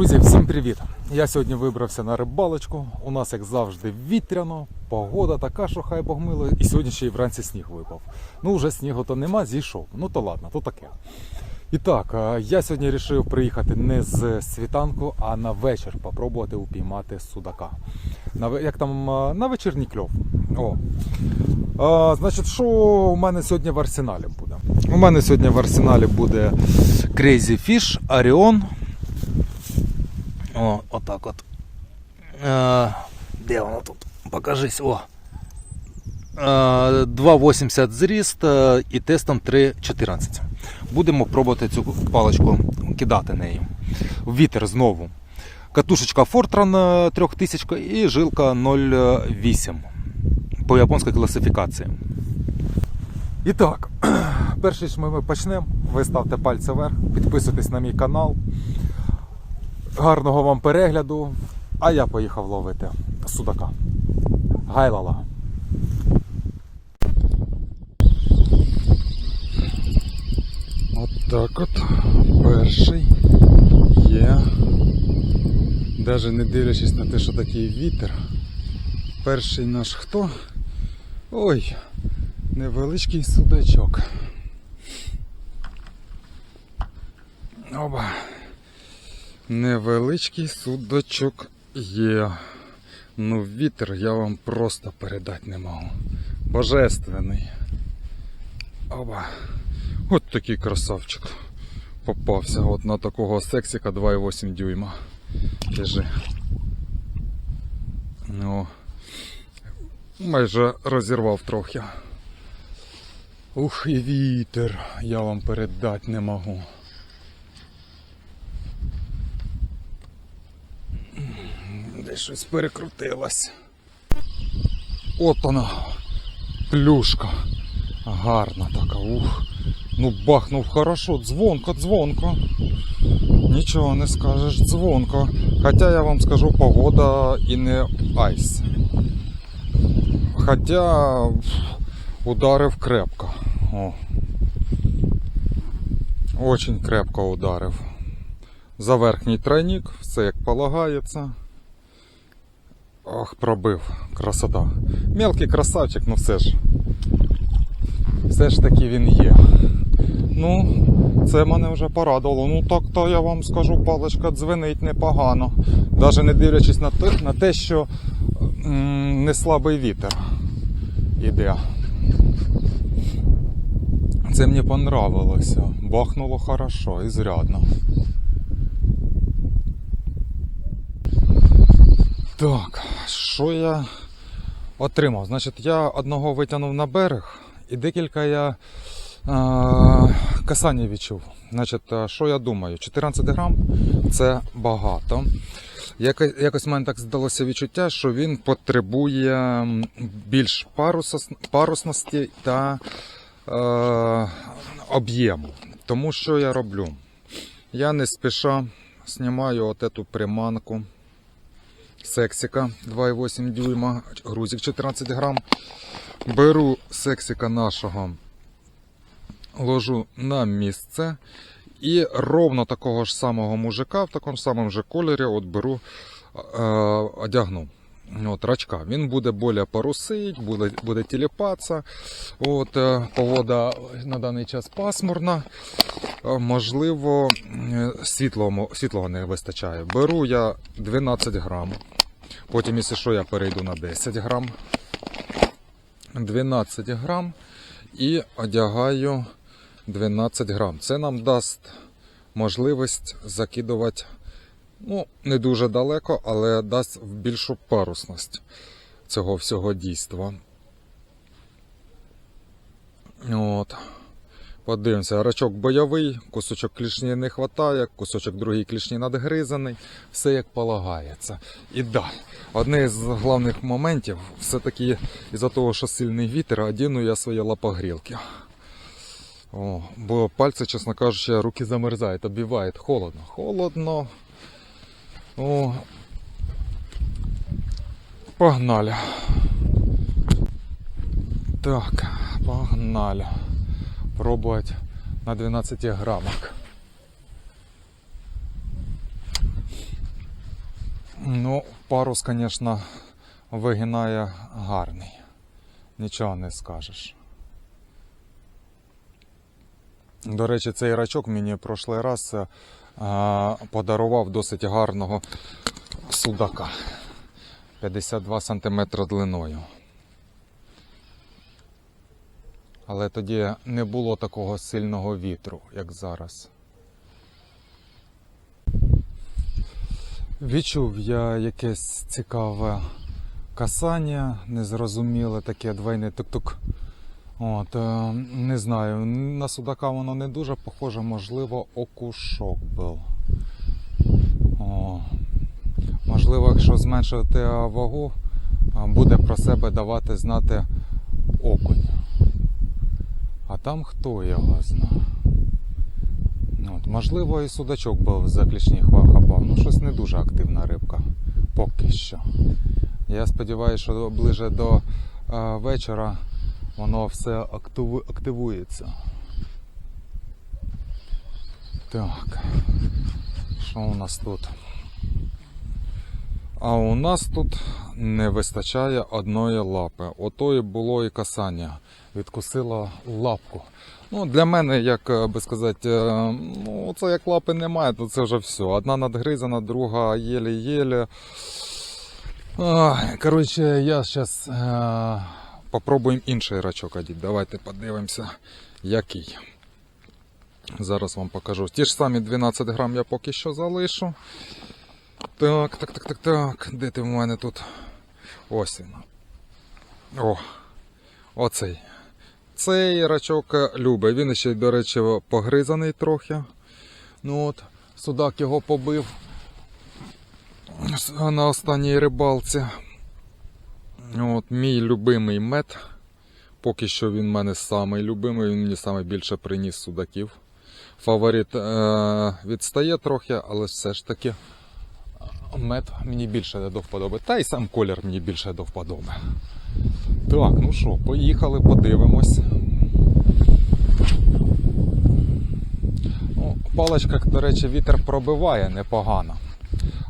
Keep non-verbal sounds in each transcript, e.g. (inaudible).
Друзі, всім привіт! Я сьогодні вибрався на рибалочку. У нас, як завжди, вітряно, погода така, що хай Бог мило. І сьогодні ще й вранці сніг випав. Ну, вже снігу то нема, зійшов. Ну то ладно, то таке. І так, я сьогодні вирішив приїхати не з світанку, а на вечір попробувати упіймати судака. На, як там на вечірній кльов. О. А, значить, що у мене сьогодні в арсеналі буде? У мене сьогодні в арсеналі буде Crazy Fish, Orion. О, отак от. Е, де воно тут? Покажись, о. Е, 2,80 зріст е, і тестом 3,14. Будемо пробувати цю паличку кидати нею. Вітер знову. Катушечка Fortran е, 3000 і жилка 0,8 по японській класифікації. І так, (clears throat) перше, що ми почнемо, ви ставте пальці вверх, підписуйтесь на мій канал. Гарного вам перегляду. А я поїхав ловити судака. Гайлала. От так от. Перший є. Навіть не дивлячись на те, що такий вітер. Перший наш хто? Ой, невеличкий судачок. Оба. Невеличкий судочок є. Ну, вітер я вам просто передати не можу. Божественний. Оба. От такий красавчик. Попався от на такого сексіка 2,8 дюйма. Лежи. Ну, майже розірвав трохи. Ух, і вітер, я вам передати не можу. Десь щось перекрутилось. От вона, плюшка. Гарна така, ух. Ну бахнув хорошо, дзвонко, дзвонко. Нічого не скажеш, дзвонко. Хоча я вам скажу, погода і не айс. Хоча ударив крепко. О. Очень крепко ударив. За верхній тройник, все як полагається. Ох, пробив. Красота. Мелкий красавчик, ну все ж. Все ж таки він є. Ну, це мене вже порадувало. Ну так то я вам скажу, паличка дзвенить непогано. Навіть не дивлячись на те, на те що м, не слабий вітер іде. Це мені понравилося. Бахнуло хорошо і зрядно. Так, що я отримав? Значить, я одного витягнув на берег і декілька я е, касання відчув. Значить, що я думаю? 14 грам це багато. Якось, в мене так здалося відчуття, що він потребує більш парусності та е, об'єму. Тому що я роблю? Я не спіша знімаю от эту приманку сексика 2,8 дюйма, грузик 14 грам. Беру сексика нашого, ложу на місце і ровно такого ж самого мужика в такому самому же кольорі от беру, е, одягну. От, рачка. Він буде більше парусить, буде, буде тіліпатися. От, е, погода на даний час пасмурна. Е, Можливо, світлого, світлого не вистачає. Беру я 12 грам. Потім, якщо що, я перейду на 10 грам. 12 грам і одягаю 12 грам. Це нам дасть можливість закидувати ну, не дуже далеко, але дасть в більшу парусність цього всього дійства. От. Подивимося, рачок бойовий, кусочок клішні не вистачає, кусочок другий клішні надгризаний, все як полагається. І да, одне з головних моментів, все-таки із-за того, що сильний вітер, одіну я свої лапогрілки. О, бо пальці, чесно кажучи, руки замерзають, оббивають, холодно. Холодно. О, погнали. Так, погнали. Пробовать на 12 граммах. парус, звісно, вигинає гарний. Нічого не скажеш. До речі, цей рачок мені прошлий раз е, подарував досить гарного судака. 52 см длиною. Але тоді не було такого сильного вітру, як зараз. Відчув я якесь цікаве касання, незрозуміле таке двойне тук-тук. От, е, не знаю, на судака воно не дуже похоже, можливо, окушок був. О, можливо, якщо зменшити вагу, буде про себе давати знати окунь. А там хто його знає. От, можливо, і судачок був заключних хапав. Ну, щось не дуже активна рибка. Поки що. Я сподіваюся, що ближе до е, вечора воно все активу- активується. Так. Що у нас тут? А у нас тут не вистачає одної лапи. Ото і було і касання. Відкусила лапку. Ну, для мене, як е, би сказати, е, ну, це як лапи немає, то це вже все. Одна надгризана, друга єлі-єлі. Коротше, я зараз попробуємо інший рачок одіти. Давайте подивимося, який. Зараз вам покажу. Ті ж самі 12 грам я поки що залишу. Так, так, так, так, так. Де ти в мене тут? Ось він. О, оцей. Цей рачок любить. Він ще, до речі, погризаний трохи. Ну от, судак його побив на останній рибалці. От, мій любимий мед. Поки що він в мене самий любимий, він мені саме більше приніс судаків. Фаворит е- відстає трохи, але все ж таки мед мені більше до вподоби. Та й сам колір мені більше до вподоби. Так, ну що, поїхали, подивимось. Ну, паличка, до речі, вітер пробиває непогано.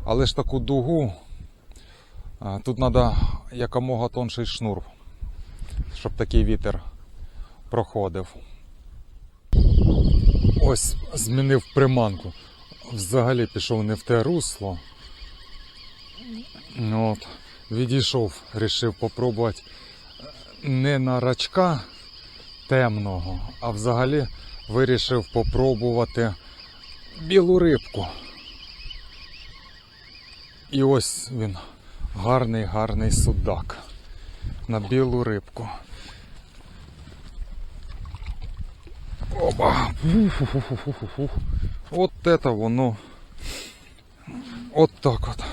Але ж таку дугу тут треба якомога тонший шнур, щоб такий вітер проходив. Ось змінив приманку. Взагалі пішов не в те русло. От, відійшов, вирішив попробувати не на рачка темного, а взагалі вирішив попробувати білу рибку. І ось він, гарний, гарний судак на білу рибку. Оба! От это воно. От так от.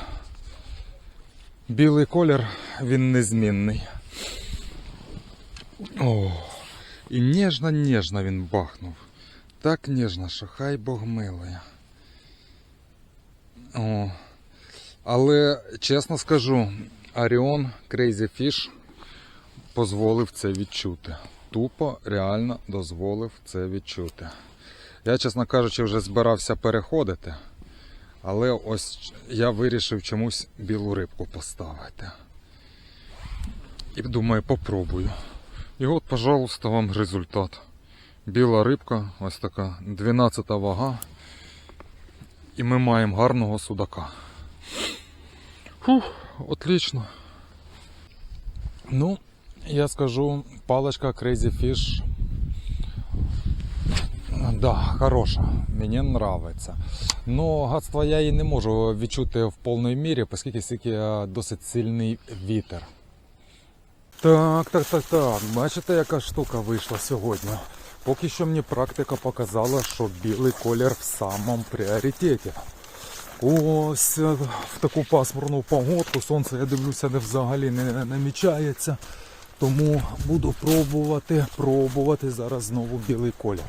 Білий колір, він незмінний. О, і ніжно-ніжно він бахнув. Так ніжно, що хай Бог милує. О. Але чесно скажу, Аріон Crazy Fish дозволив це відчути. Тупо реально дозволив це відчути. Я, чесно кажучи, вже збирався переходити. Але ось я вирішив чомусь білу рибку поставити. І думаю, попробую. І от, пожалуйста, вам результат. Біла рибка, ось така 12 вага. І ми маємо гарного судака. Фух, отлично. Ну, я скажу, паличка Crazy Fish. Да, хороша, мені нравиться. Но гадства я її не можу відчути в повній мірі, оскільки стільки е, досить сильний вітер. Так, так, так, так. Бачите, яка штука вийшла сьогодні. Поки що мені практика показала, що білий колір в самому пріоритеті. Ось е, в таку пасмурну погодку сонце, я дивлюся, не взагалі не намічається. Тому буду пробувати, пробувати зараз знову білий колір.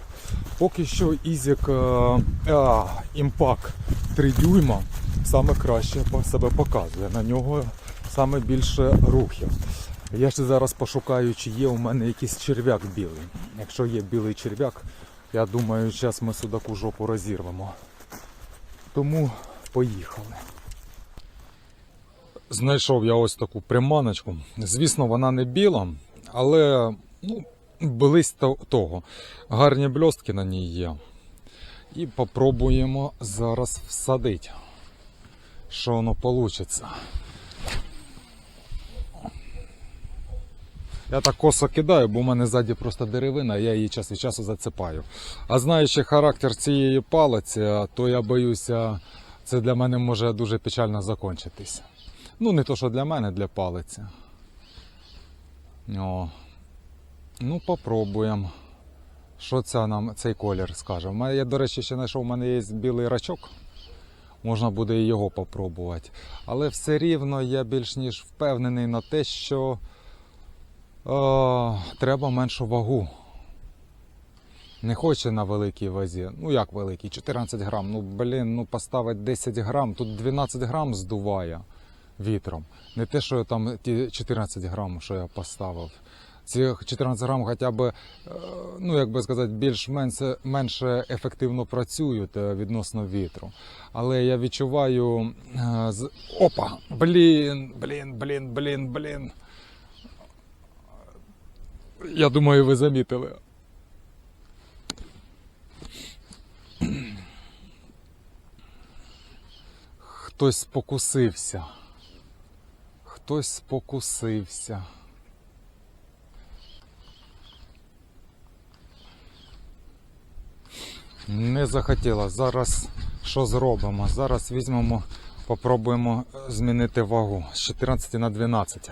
Поки що Ізік е, а, Impact 3 дюйма саме краще себе показує. На нього саме більше рухів. Я ще зараз пошукаю, чи є у мене якийсь черв'як білий. Якщо є білий черв'як, я думаю, зараз ми судаку жопу розірвемо. Тому поїхали. Знайшов я ось таку приманочку. Звісно, вона не біла, але ну, близь того. Гарні бльостки на ній є. І попробуємо зараз всадити. Що воно вийде. Я так косо кидаю, бо в мене ззаді просто деревина, я її час від часу зацепаю. А знаючи характер цієї палиці, то я боюся, це для мене може дуже печально закінчитись. Ну, не то, що для мене, для палиці. О. Ну, попробуємо. Що це нам цей колір скаже? Я, до речі, ще знайшов, у мене є білий рачок. Можна буде і його попробувати. Але все рівно я більш ніж впевнений на те, що е, треба меншу вагу. Не хоче на великій вазі. Ну як великий? 14 грам. Ну блін, ну поставить 10 грам. Тут 12 грам здуває вітром. Не те, що там ті 14 грам, що я поставив. Ці 14 грам хоча б, е, ну як би сказати, більш менше, менше ефективно працюють е, відносно вітру. Але я відчуваю е, з... Опа! Блін, блін, блін, блін, блін. Я думаю, ви замітили. Хтось спокусився. Хтось спокусився. Не захотіла. Зараз що зробимо? Зараз візьмемо, попробуємо змінити вагу з 14 на 12.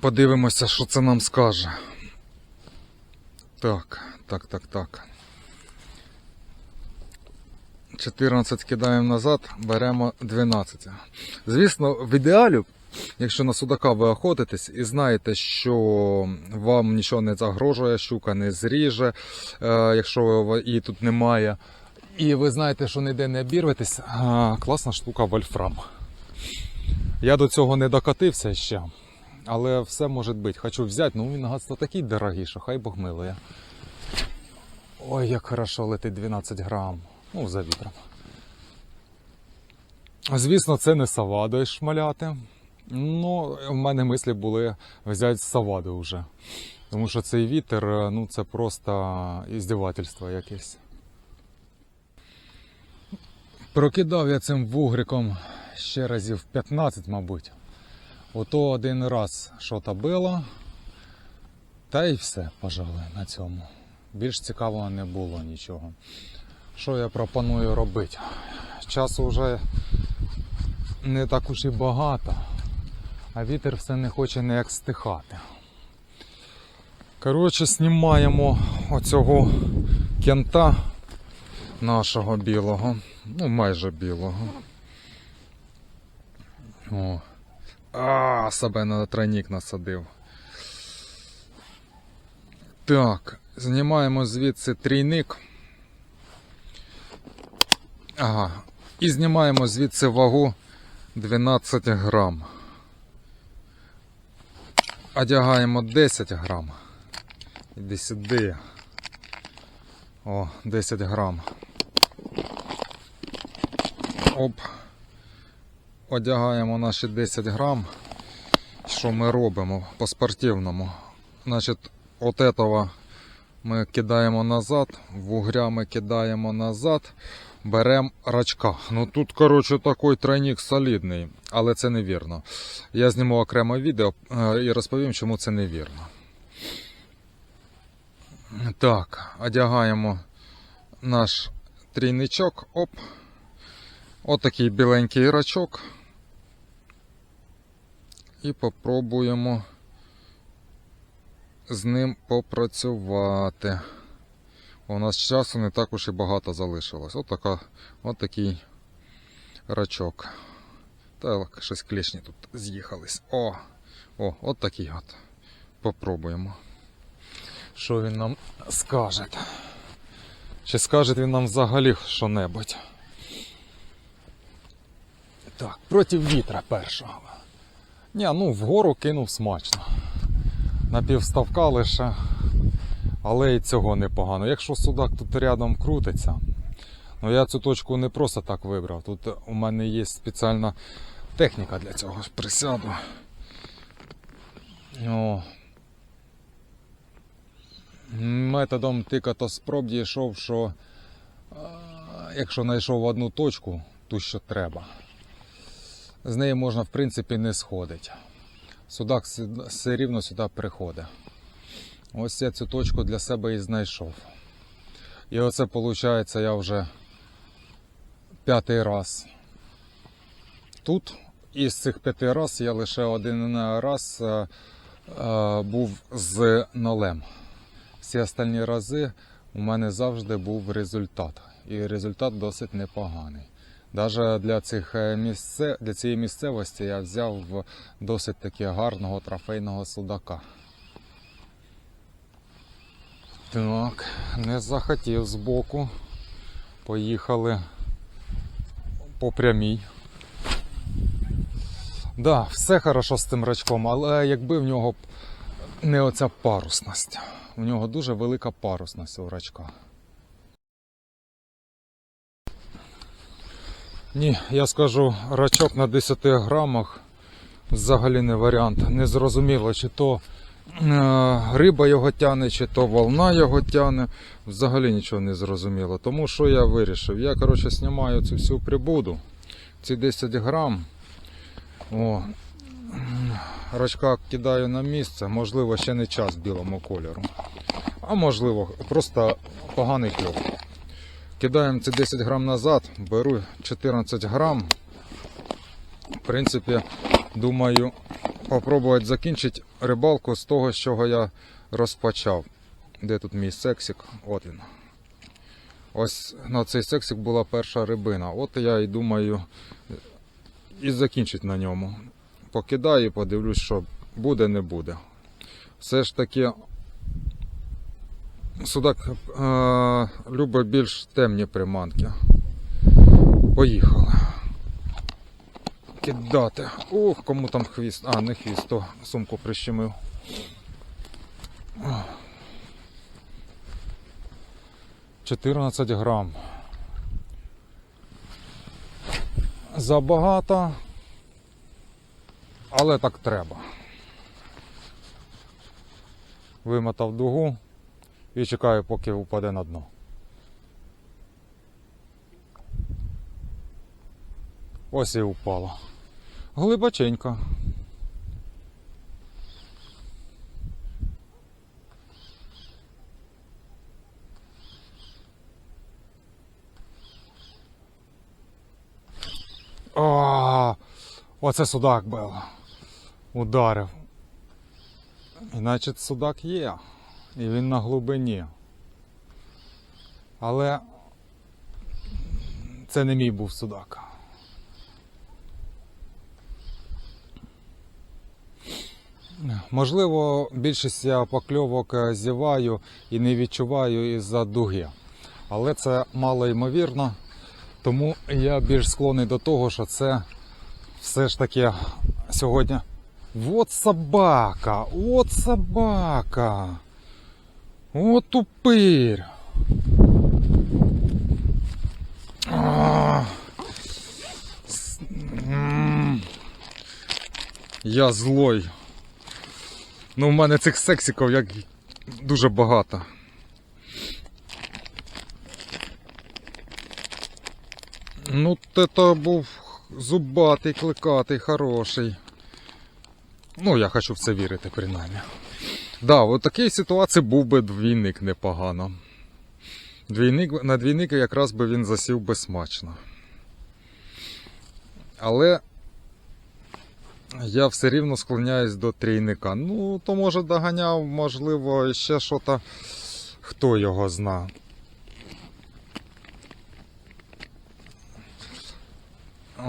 Подивимося, що це нам скаже. Так, так, так, так. 14 кидаємо назад, беремо 12. Звісно, в ідеалі, якщо на судака ви охотитесь і знаєте, що вам нічого не загрожує, щука не зріже, е, якщо її тут немає, і ви знаєте, що ніде не обірветесь, класна штука вольфрам. Я до цього не докатився ще, але все може бути. Хочу взяти, ну він гадство такий дорогий, що хай Бог милує. Ой, як хорошо летить 12 грам. Ну, за вітром. Звісно, це не савадою шмаляти. Ну, в мене мислі були взяти саваду вже. Тому що цей вітер, ну це просто іздівательство якесь. Прокидав я цим вугриком ще разів 15, мабуть. Ото один раз що-то було. Та й все, пожалуй, на цьому. Більш цікавого не було нічого. Що я пропоную робити? Часу вже не так уж і багато, а вітер все не хоче ніяк стихати. Коротше, знімаємо оцього кента нашого білого, ну майже білого. О. А, себе на тройник насадив. Так, знімаємо звідси трійник. Ага. І знімаємо звідси вагу 12 грам. Одягаємо 10 грам. Іди сюди. О, 10 грам. Оп. Одягаємо наші 10 грам. Що ми робимо по спортивному? Значить, от этого ми кидаємо назад, вугря ми кидаємо назад, беремо рачка. Ну тут, коротше, такий тройник солідний, але це невірно. Я зніму окремо відео е, і розповім, чому це невірно. Так, одягаємо наш трійничок. Оп. Отакий біленький рачок. І попробуємо з ним попрацювати. У нас часу не так уж і багато залишилось. От, така, от такий рачок. Так, щось клешні тут з'їхались. О! О, от такий от. Попробуємо. Що він нам скаже? Чи скаже він нам взагалі що-небудь? Так, проти вітра першого. Ні, ну вгору кинув смачно. На півставка лише. Але і цього непогано. Якщо судак тут рядом крутиться, Ну я цю точку не просто так вибрав. Тут у мене є спеціальна техніка для цього. Присяду. О. Методом тика та спроб дійшов, що якщо знайшов одну точку, ту, що треба, з неї можна в принципі не сходити. Судак все- рівно сюди приходить. Ось я цю точку для себе і знайшов. І оце виходить, я вже п'ятий раз тут. Із цих п'яти раз я лише один раз е, е, був з нолем. Всі останні рази у мене завжди був результат. І результат досить непоганий. Навіть для, цих е, місце, для цієї місцевості я взяв досить таки гарного трофейного судака. Так, не захотів збоку. Поїхали по прямій. Да, все хорошо з цим рачком, але якби в нього не оця парусність. У нього дуже велика парусність у рачка. Ні, я скажу, рачок на 10 грамах взагалі не варіант. Не зрозуміло, чи то е, риба його тяне, чи то волна його тяне. Взагалі нічого не зрозуміло. Тому що я вирішив? Я, коротше, знімаю цю всю прибуду. Ці 10 грам. О, рачка кидаю на місце, можливо, ще не час білому кольору. А можливо, просто поганий кльов. Кидаємо ці 10 грам назад, беру 14 грам. В принципі, думаю, попробувати закінчити рибалку з того, з чого я розпочав. Де тут мій сексик? От він. Ось на цей сексик була перша рибина. От я і думаю і закінчити на ньому. Покидаю, подивлюсь, що буде, не буде. Все ж таки, судак е- любить більш темні приманки. Поїхали. Кидати. Ух, кому там хвіст. А, не хвіст, то сумку прищемив. Чотирнадцять грам. Забагато, але так треба. Вимотав дугу і чекаю, поки упаде на дно. Ось і упало. Глибоченько. О, оце судак був. Ударив. І значить судак є. І він на глибині. Але це не мій був судак. Можливо, більшість я покльовок зіваю і не відчуваю із-за дуги. Але це мало ймовірно. Тому я більш склонний до того, що це все ж таки сьогодні. От собака! От собака! От тупир! Я злой. Ну, в мене цих сексиків як дуже багато. Ну, то був зубатий, кликатий, хороший. Ну, я хочу в це вірити, принаймні. Да, в такій ситуації був би двійник непогано. Двійник, на двійник якраз би він засів би смачно. Але я все рівно склоняюсь до трійника. Ну, то може доганяв, можливо, ще що то хто його зна.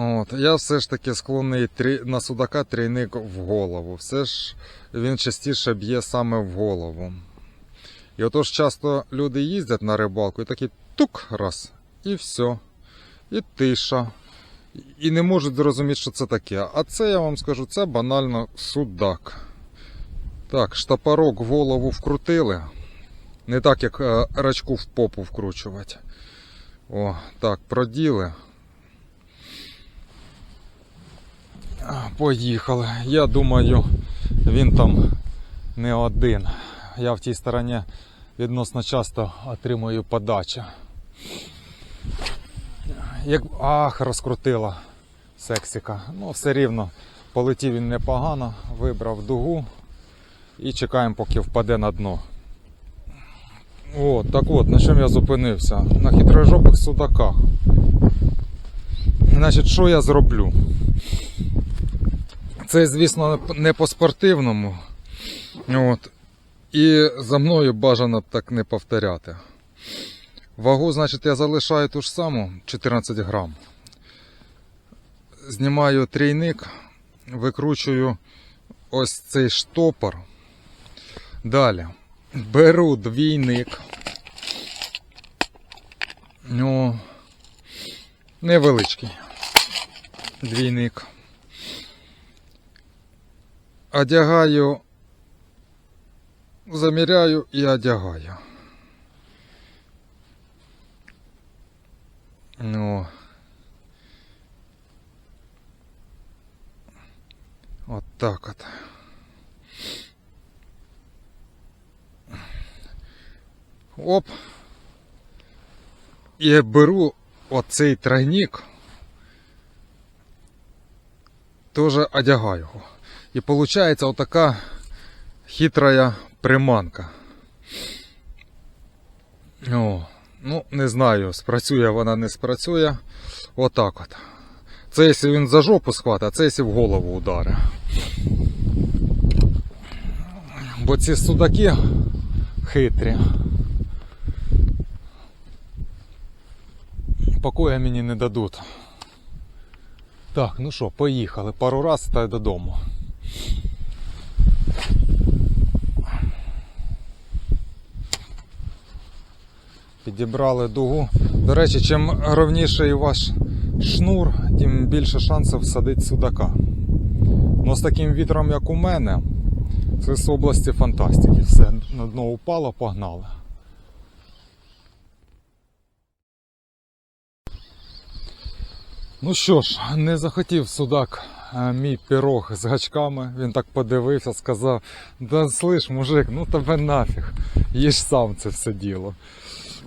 От, я все ж таки склонний на судака трійник в голову. Все ж він частіше б'є саме в голову. І отож часто люди їздять на рибалку і такі тук раз, і все. І тиша. І не можуть зрозуміти, що це таке. А це я вам скажу, це банально судак. Так, штапорок в голову вкрутили. Не так, як е, рачку в попу вкручувати. О, так, проділи. А, Поїхали. Я думаю, він там не один. Я в тій стороні відносно часто отримую подачу. Як... Ах, розкрутила сексіка. Ну, все рівно. Полетів він непогано, вибрав дугу і чекаємо, поки впаде на дно. О, так от, на чому я зупинився? На хитрожопих судаках. Значить, що я зроблю? Це, звісно, не по спортивному. От. І за мною бажано так не повторяти. Вагу, значить, я залишаю ту ж саму 14 грам. Знімаю трійник, викручую ось цей штопор. Далі беру двійник. Ну, невеличкий двійник. Одягаю, заміряю і одягаю. Ну. От так от. Оп. І беру оцей тройник, теж одягаю його. І виходить отака хитрая приманка. О, ну, не знаю, спрацює вона, не спрацює. Отак от. Це якщо він за жопу схватить, а це якщо в голову удари. Бо ці судаки хитрі. Покоя мені не дадуть. Так, ну що, поїхали. Пару раз та й додому. Підібрали дугу. До речі, чим ровніший ваш шнур, тим більше шансів садити судака. Ну з таким вітром, як у мене, це з області фантастики. Все, на дно упало, погнали. Ну що ж, не захотів судак е, мій пірог з гачками. Він так подивився, сказав: Да слиш, мужик, ну тебе нафіг. Їж сам це все діло.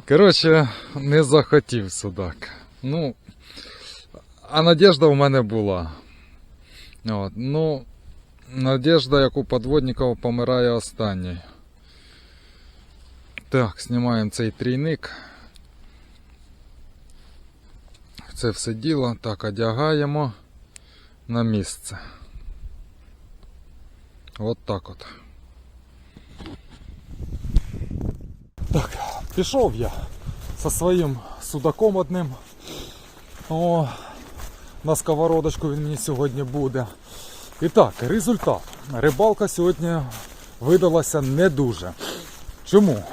Коротше, не захотів судак. Ну, а надежда у мене була. От, ну, надежда, як у подводників, помирає останній. Так, знімаємо цей трійник. Це все діло так одягаємо на місце. От так от. Так, пішов я зі своїм судаком одним. О, на сковородочку він мені сьогодні буде. І так, результат. Рибалка сьогодні видалася не дуже. Чому?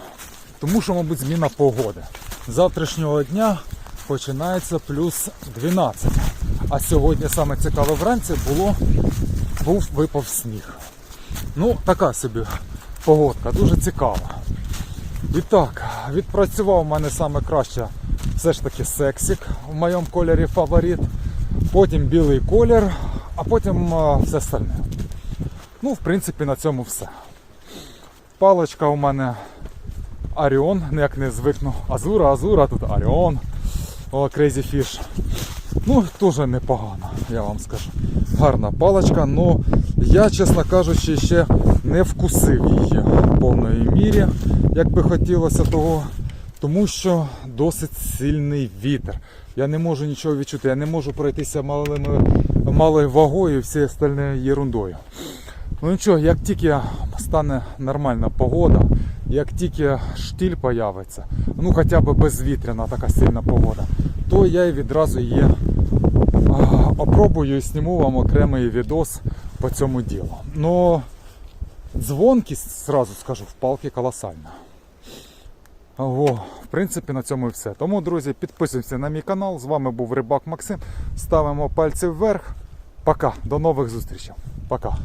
Тому що, мабуть, зміна погоди. З Завтрашнього дня починається плюс 12. А сьогодні саме цікаве вранці було, був випав сніг. Ну, така собі погодка, дуже цікава. І так, відпрацював у мене саме краще все ж таки сексік в моєму кольорі фаворит. Потім білий колір, а потім все остальне. Ну, в принципі, на цьому все. Паличка у мене Оріон, ніяк не звикну. Азура, Азура, тут Оріон. О, Crazy Fish. Ну, теж непогано, я вам скажу. Гарна паличка, але я, чесно кажучи, ще не вкусив її в повної мірі, як би хотілося того, тому що досить сильний вітер. Я не можу нічого відчути, я не можу пройтися малими, малою вагою і всією остальною ерундою. Ну нічого, як тільки стане нормальна погода, як тільки штиль появиться, ну хоча б безвітряна така сильна погода, то я і відразу її опробую і зніму вам окремий відос по цьому ділу. Но дзвонкість, сразу скажу, в палки колосальна. О, в принципі, на цьому і все. Тому, друзі, підписуємося на мій канал. З вами був Рибак Максим. Ставимо пальці вверх. Пока. До нових зустрічей. Пока.